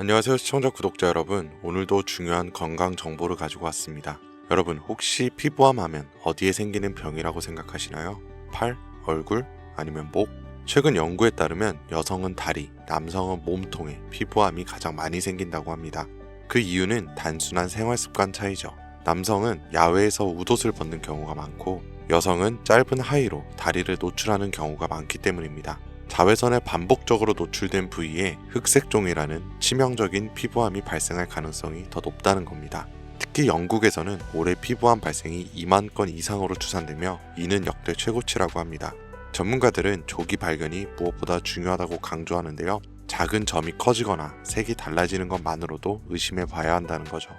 안녕하세요 시청자 구독자 여러분 오늘도 중요한 건강 정보를 가지고 왔습니다 여러분 혹시 피부암 하면 어디에 생기는 병이라고 생각하시나요? 팔? 얼굴? 아니면 목? 최근 연구에 따르면 여성은 다리, 남성은 몸통에 피부암이 가장 많이 생긴다고 합니다 그 이유는 단순한 생활 습관 차이죠 남성은 야외에서 웃옷을 벗는 경우가 많고 여성은 짧은 하의로 다리를 노출하는 경우가 많기 때문입니다 자외선에 반복적으로 노출된 부위에 흑색종이라는 치명적인 피부암이 발생할 가능성이 더 높다는 겁니다. 특히 영국에서는 올해 피부암 발생이 2만 건 이상으로 추산되며 이는 역대 최고치라고 합니다. 전문가들은 조기 발견이 무엇보다 중요하다고 강조하는데요. 작은 점이 커지거나 색이 달라지는 것만으로도 의심해 봐야 한다는 거죠.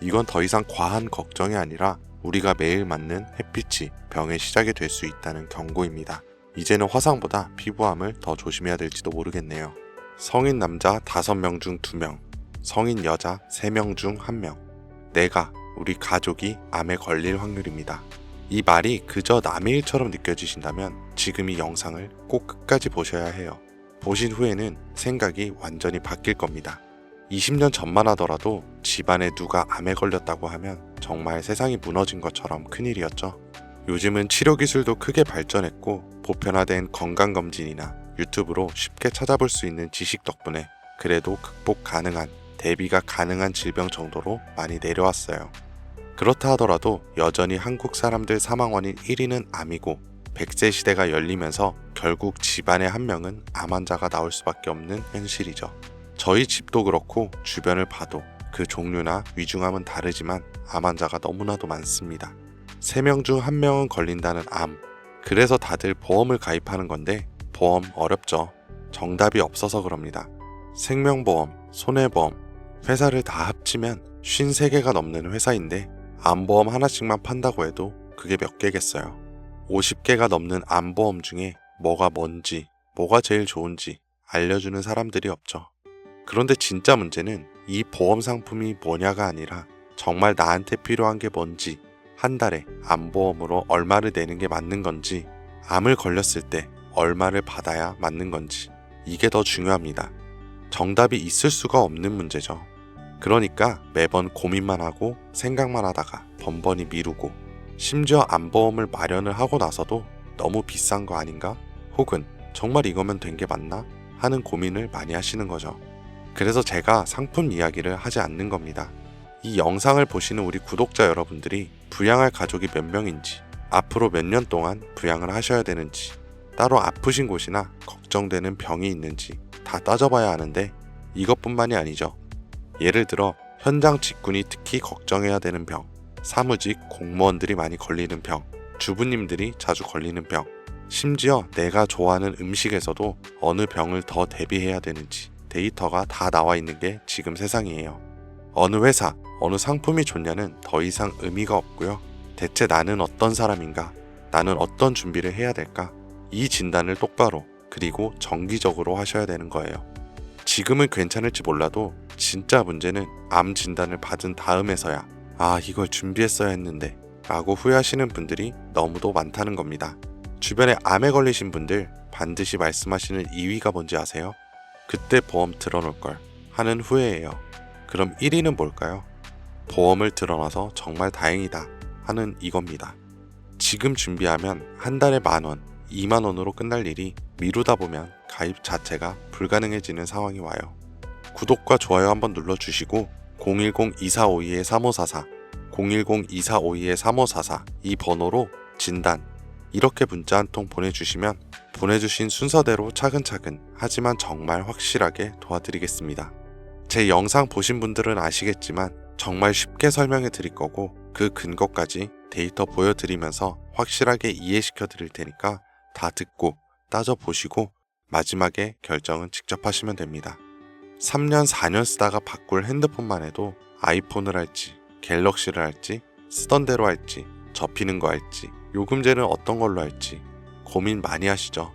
이건 더 이상 과한 걱정이 아니라 우리가 매일 맞는 햇빛이 병의 시작이 될 수 있다는 경고입니다. 이제는 화상보다 피부암을 더 조심해야 될지도 모르겠네요. 성인 남자 5명 중 2명, 성인 여자 3명 중 1명. 내가, 우리 가족이 암에 걸릴 확률입니다. 이 말이 그저 남의 일처럼 느껴지신다면 지금 이 영상을 꼭 끝까지 보셔야 해요. 보신 후에는 생각이 완전히 바뀔 겁니다. 20년 전만 하더라도 집안에 누가 암에 걸렸다고 하면 정말 세상이 무너진 것처럼 큰일이었죠. 요즘은 치료 기술도 크게 발전했고 보편화된 건강검진이나 유튜브로 쉽게 찾아볼 수 있는 지식 덕분에 그래도 극복 가능한 대비가 가능한 질병 정도로 많이 내려왔어요. 그렇다 하더라도 여전히 한국 사람들 사망 원인 1위는 암이고 100세 시대가 열리면서 결국 집안에 한 명은 암 환자가 나올 수밖에 없는 현실이죠. 저희 집도 그렇고 주변을 봐도 그 종류나 위중함은 다르지만 암 환자가 너무나도 많습니다. 3명 중 1명은 걸린다는 암. 그래서 다들 보험을 가입하는 건데 보험 어렵죠. 정답이 없어서 그럽니다. 생명보험, 손해보험, 회사를 다 합치면 53개가 넘는 회사인데 암보험 하나씩만 판다고 해도 그게 몇 개겠어요. 50개가 넘는 암보험 중에 뭐가 뭔지, 뭐가 제일 좋은지 알려주는 사람들이 없죠. 그런데 진짜 문제는 이 보험 상품이 뭐냐가 아니라 정말 나한테 필요한 게 뭔지 한 달에 암보험으로 얼마를 내는 게 맞는 건지, 암을 걸렸을 때 얼마를 받아야 맞는 건지, 이게 더 중요합니다. 정답이 있을 수가 없는 문제죠. 그러니까 매번 고민만 하고 생각만 하다가 번번이 미루고, 심지어 암보험을 마련을 하고 나서도 너무 비싼 거 아닌가? 혹은 정말 이거면 된 게 맞나? 하는 고민을 많이 하시는 거죠. 그래서 제가 상품 이야기를 하지 않는 겁니다. 이 영상을 보시는 우리 구독자 여러분들이 부양할 가족이 몇 명인지, 앞으로 몇 년 동안 부양을 하셔야 되는지, 따로 아프신 곳이나 걱정되는 병이 있는지 다 따져봐야 하는데 이것뿐만이 아니죠. 예를 들어 현장 직군이 특히 걱정해야 되는 병, 사무직 공무원들이 많이 걸리는 병, 주부님들이 자주 걸리는 병, 심지어 내가 좋아하는 음식에서도 어느 병을 더 대비해야 되는지 데이터가 다 나와 있는 게 지금 세상이에요. 어느 회사, 어느 상품이 좋냐는 더 이상 의미가 없고요. 대체 나는 어떤 사람인가? 나는 어떤 준비를 해야 될까? 이 진단을 똑바로 그리고 정기적으로 하셔야 되는 거예요. 지금은 괜찮을지 몰라도 진짜 문제는 암 진단을 받은 다음에서야 아, 이걸 준비했어야 했는데 라고 후회하시는 분들이 너무도 많다는 겁니다. 주변에 암에 걸리신 분들 반드시 말씀하시는 2위가 뭔지 아세요? 그때 보험 들어놓을 걸 하는 후회예요. 그럼 1위는 뭘까요? 보험을 들어놔서 정말 다행이다 하는 이겁니다. 지금 준비하면 한 달에 만 원, 2만 원으로 끝날 일이 미루다 보면 가입 자체가 불가능해지는 상황이 와요. 구독과 좋아요 한번 눌러주시고 010-2452-3544, 010-2452-3544 이 번호로 진단 이렇게 문자 한 통 보내주시면 보내주신 순서대로 차근차근 하지만 정말 확실하게 도와드리겠습니다. 제 영상 보신 분들은 아시겠지만 정말 쉽게 설명해 드릴 거고 그 근거까지 데이터 보여드리면서 확실하게 이해시켜 드릴 테니까 다 듣고 따져보시고 마지막에 결정은 직접 하시면 됩니다. 3년, 4년 쓰다가 바꿀 핸드폰만 해도 아이폰을 할지, 갤럭시를 할지, 쓰던 대로 할지, 접히는 거 할지, 요금제는 어떤 걸로 할지 고민 많이 하시죠.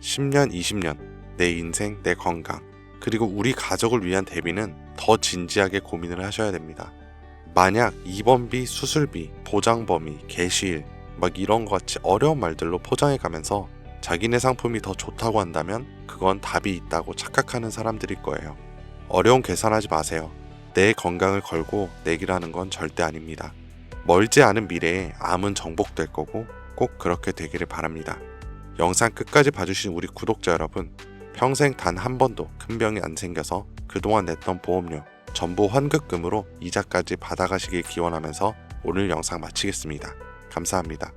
10년, 20년, 내 인생, 내 건강, 그리고 우리 가족을 위한 대비는 더 진지하게 고민을 하셔야 됩니다. 만약 입원비, 수술비, 보장 범위, 개시일, 막 이런 것 같이 어려운 말들로 포장해 가면서 자기네 상품이 더 좋다고 한다면 그건 답이 있다고 착각하는 사람들일 거예요. 어려운 계산하지 마세요. 내 건강을 걸고 내기라는 건 절대 아닙니다. 멀지 않은 미래에 암은 정복될 거고 꼭 그렇게 되기를 바랍니다. 영상 끝까지 봐주신 우리 구독자 여러분, 평생 단 한 번도 큰 병이 안 생겨서 그동안 냈던 보험료 전부 환급금으로 이자까지 받아가시길 기원하면서 오늘 영상 마치겠습니다. 감사합니다.